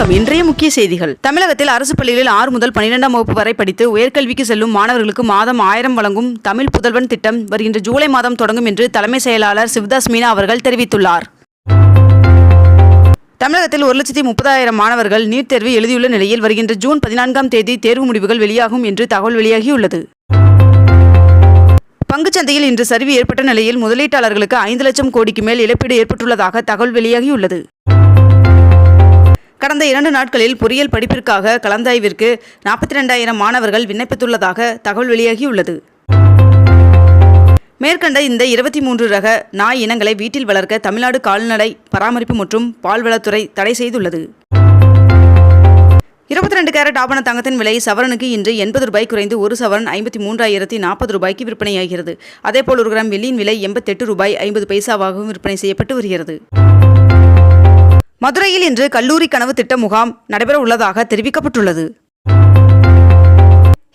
வணக்கம். இன்றைய முக்கிய செய்திகள். தமிழகத்தில் அரசு பள்ளிகளில் ஆறு முதல் பன்னிரெண்டாம் வகுப்பு வரை படித்து உயர்கல்விக்கு செல்லும் மாணவர்களுக்கு மாதம் ஆயிரம் வழங்கும் தமிழ் புதல்வன் திட்டம் வருகின்ற ஜூலை மாதம் தொடங்கும் என்று தலைமை செயலாளர் சிவதாஸ் மீனா அவர்கள் தெரிவித்துள்ளார். தமிழகத்தில் ஒரு லட்சத்தி முப்பதாயிரம் மாணவர்கள் நீட் தேர்வு எழுதியுள்ள நிலையில் வருகின்ற ஜூன் பதினான்காம் தேதி தேர்வு முடிவுகள் வெளியாகும் என்று தகவல் வெளியாகியுள்ளது. பங்குச்சந்தையில் இன்று சரிவு ஏற்பட்ட நிலையில் முதலீட்டாளர்களுக்கு ஐந்து லட்சம் கோடிக்கு மேல் இழப்பீடு ஏற்பட்டுள்ளதாக தகவல் வெளியாகியுள்ளது. கடந்த இரண்டு நாட்களில் பொறியியல் படிப்பிற்காக கலந்தாய்விற்கு நாற்பத்தி ரெண்டாயிரம் மாணவர்கள் விண்ணப்பித்துள்ளதாக தகவல் வெளியாகியுள்ளது. மேற்கண்ட இந்த இருபத்தி மூன்று ரக நாய் இனங்களை வீட்டில் வளர்க்க தமிழ்நாடு கால்நடை பராமரிப்பு மற்றும் பால்வளத்துறை தடை செய்துள்ளது. இருபத்தி ரெண்டு கேரட் ஆபண தங்கத்தின் விலை சவரனுக்கு இன்று எண்பது ரூபாய் குறைந்து ஒரு சவரன் ஐம்பத்தி மூன்றாயிரத்தி நாற்பது ரூபாய்க்கு விற்பனையாகிறது. அதேபோல் ஒரு கிராம் வெள்ளியின் விலை எண்பத்தெட்டு ரூபாய் ஐம்பது பைசாவாகவும் விற்பனை செய்யப்பட்டு வருகிறது. மதுரையில் இன்று கல்லூரி கனவு திட்ட முகாம் நடைபெற உள்ளதாக தெரிவிக்கப்பட்டுள்ளது.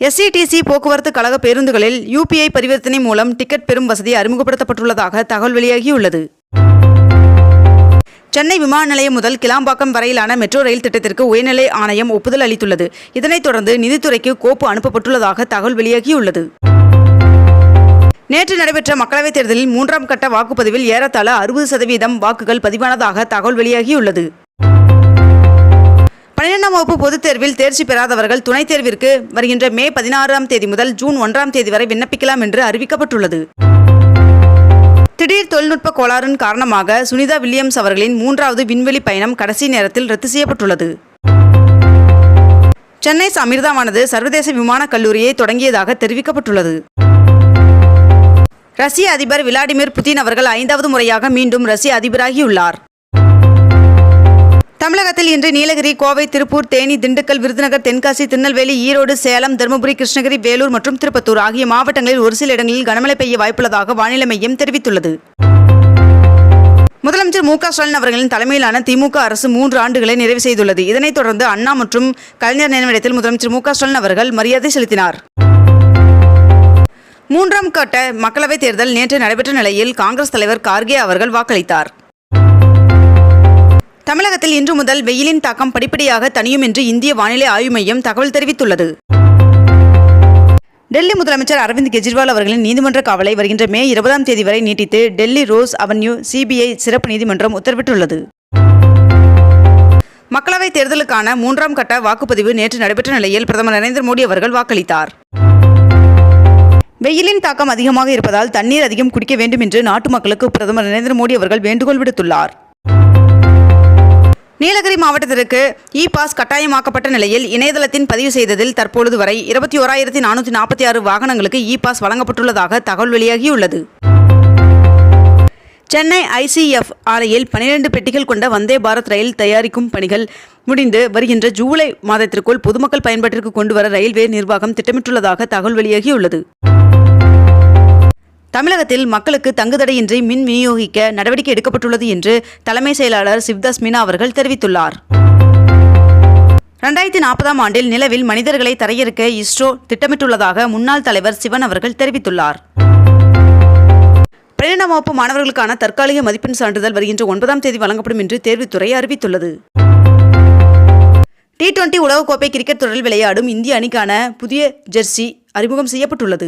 எஸ்சிடிசி போக்குவரத்து கழக பேருந்துகளில் யூபிஐ பரிவர்த்தனை மூலம் டிக்கெட் பெறும் வசதி அறிமுகப்படுத்தப்பட்டுள்ளதாக தகவல் வெளியாகியுள்ளது. சென்னை விமான நிலையம் முதல் கிளாம்பாக்கம் வரையிலான மெட்ரோ ரயில் திட்டத்திற்கு உயர்நிலை ஆணையம் ஒப்புதல் அளித்துள்ளது. இதனைத் தொடர்ந்து நிதித்துறைக்கு கோப்பு அனுப்பப்பட்டுள்ளதாக தகவல் வெளியாகியுள்ளது. நேற்று நடைபெற்ற மக்களவைத் தேர்தலில் மூன்றாம் கட்ட வாக்குப்பதிவில் ஏறத்தாழ அறுபது சதவீதம் வாக்குகள் பதிவானதாக தகவல் வெளியாகியுள்ளது. பன்னிரெண்டாம் வகுப்பு பொதுத் தேர்வில் தேர்ச்சி பெறாதவர்கள் துணைத் தேர்விற்கு வருகின்ற மே பதினாறாம் தேதி முதல் ஜூன் ஒன்றாம் தேதி வரை விண்ணப்பிக்கலாம் என்று அறிவிக்கப்பட்டுள்ளது. திடீர் தொழில்நுட்ப கோளாறின் காரணமாக சுனிதா வில்லியம்ஸ் அவர்களின் மூன்றாவது விண்வெளி பயணம் கடைசி நேரத்தில் ரத்து செய்யப்பட்டுள்ளது. சென்னை அமிர்தாவானது சர்வதேச விமானக் கல்லூரியை தொடங்கியதாக தெரிவிக்கப்பட்டுள்ளது. ரஷ்ய அதிபர் விளாடிமிர் புதின் அவர்கள் ஐந்தாவது முறையாக மீண்டும் ரஷ்ய அதிபராகியுள்ளார். தமிழகத்தில் இன்று நீலகிரி கோவை திருப்பூர் தேனி திண்டுக்கல் விருதுநகர் தென்காசி திருநெல்வேலி ஈரோடு சேலம் தருமபுரி கிருஷ்ணகிரி வேலூர் மற்றும் திருப்பத்தூர் ஆகிய மாவட்டங்களில் ஒரு சில இடங்களில் கனமழை பெய்ய வாய்ப்புள்ளதாக வானிலை மையம் தெரிவித்துள்ளது. முதலமைச்சர் மு க ஸ்டாலின் அவர்களின் தலைமையிலான திமுக அரசு மூன்று ஆண்டுகளை நிறைவு செய்துள்ளது. இதனைத் தொடர்ந்து அண்ணா மற்றும் கலைஞர் நினைவிடத்தில் முதலமைச்சர் மு க ஸ்டாலின் அவர்கள் மரியாதை செலுத்தினார். மூன்றாம் கட்ட மக்களவைத் தேர்தல் நேற்று நடைபெற்ற நிலையில் காங்கிரஸ் தலைவர் கார்கே அவர்கள் வாக்களித்தார். தமிழகத்தில் இன்று முதல் வெயிலின் தாக்கம் படிப்படியாக தணியும் என்று இந்திய வானிலை ஆய்வு மையம் தகவல் தெரிவித்துள்ளது. டெல்லி முதலமைச்சர் அரவிந்த் கெஜ்ரிவால் அவர்களின் நீதிமன்ற காவலை வருகின்ற மே இருபதாம் தேதி வரை நீட்டித்து டெல்லி ரோஸ் அவென்யூ சிபிஐ சிறப்பு நீதிமன்றம் உத்தரவிட்டுள்ளது. மக்களவைத் தேர்தலுக்கான மூன்றாம் கட்ட வாக்குப்பதிவு நேற்று நடைபெற்ற நிலையில் பிரதமர் நரேந்திர மோடி அவர்கள் வாக்களித்தார். வெயிலின் தாக்கம் அதிகமாக இருப்பதால் தண்ணீர் அதிகம் குடிக்க வேண்டும் என்று நாட்டு மக்களுக்கு பிரதமர் நரேந்திர மோடி அவர்கள் வேண்டுகோள் விடுத்துள்ளார். நீலகிரி மாவட்டத்திற்கு இ பாஸ் கட்டாயமாக்கப்பட்ட நிலையில் இணையதளத்தின் பதிவு செய்ததில் தற்பொழுது வரை இருபத்தி ஓராயிரத்தி நானூற்றி நாற்பத்தி ஆறு வாகனங்களுக்கு இ பாஸ் வழங்கப்பட்டுள்ளதாக தகவல் வெளியாகியுள்ளது. சென்னை ஐசிஎஃப் ஆலையில் பனிரெண்டு பெட்டிகள் கொண்ட வந்தே பாரத் ரயில் தயாரிக்கும் பணிகள் முடிந்து வருகின்ற ஜூலை மாதத்திற்குள் பொதுமக்கள் பயன்பாட்டிற்கு கொண்டு வர ரயில்வே நிர்வாகம் திட்டமிட்டுள்ளதாக தகவல் வெளியாகியுள்ளது. தமிழகத்தில் மக்களுக்கு தங்குதடையின்றி மின் விநியோகிக்க நடவடிக்கை எடுக்கப்பட்டுள்ளது என்று தலைமை செயலாளர் சிவ்தாஸ் மீனா அவர்கள் தெரிவித்துள்ளார். ரெண்டாயிரத்தி நாற்பதாம் ஆண்டில் நிலவில் மனிதர்களை தரையிறக்க இஸ்ரோ திட்டமிட்டுள்ளதாக முன்னாள் தலைவர் சிவன் அவர்கள் தெரிவித்துள்ளார். பன்னிரெண்டாம் வகுப்பு மாணவர்களுக்கான தற்காலிக மதிப்பெண் சான்றிதழ் வருகின்ற ஒன்பதாம் தேதி வழங்கப்படும் என்று தேர்வுத்துறை அறிவித்துள்ளது. டி டுவெண்டி உலகக்கோப்பை கிரிக்கெட் தொடரில் விளையாடும் இந்திய அணிக்கான புதிய ஜெர்சி அறிமுகம் செய்யப்பட்டுள்ளது.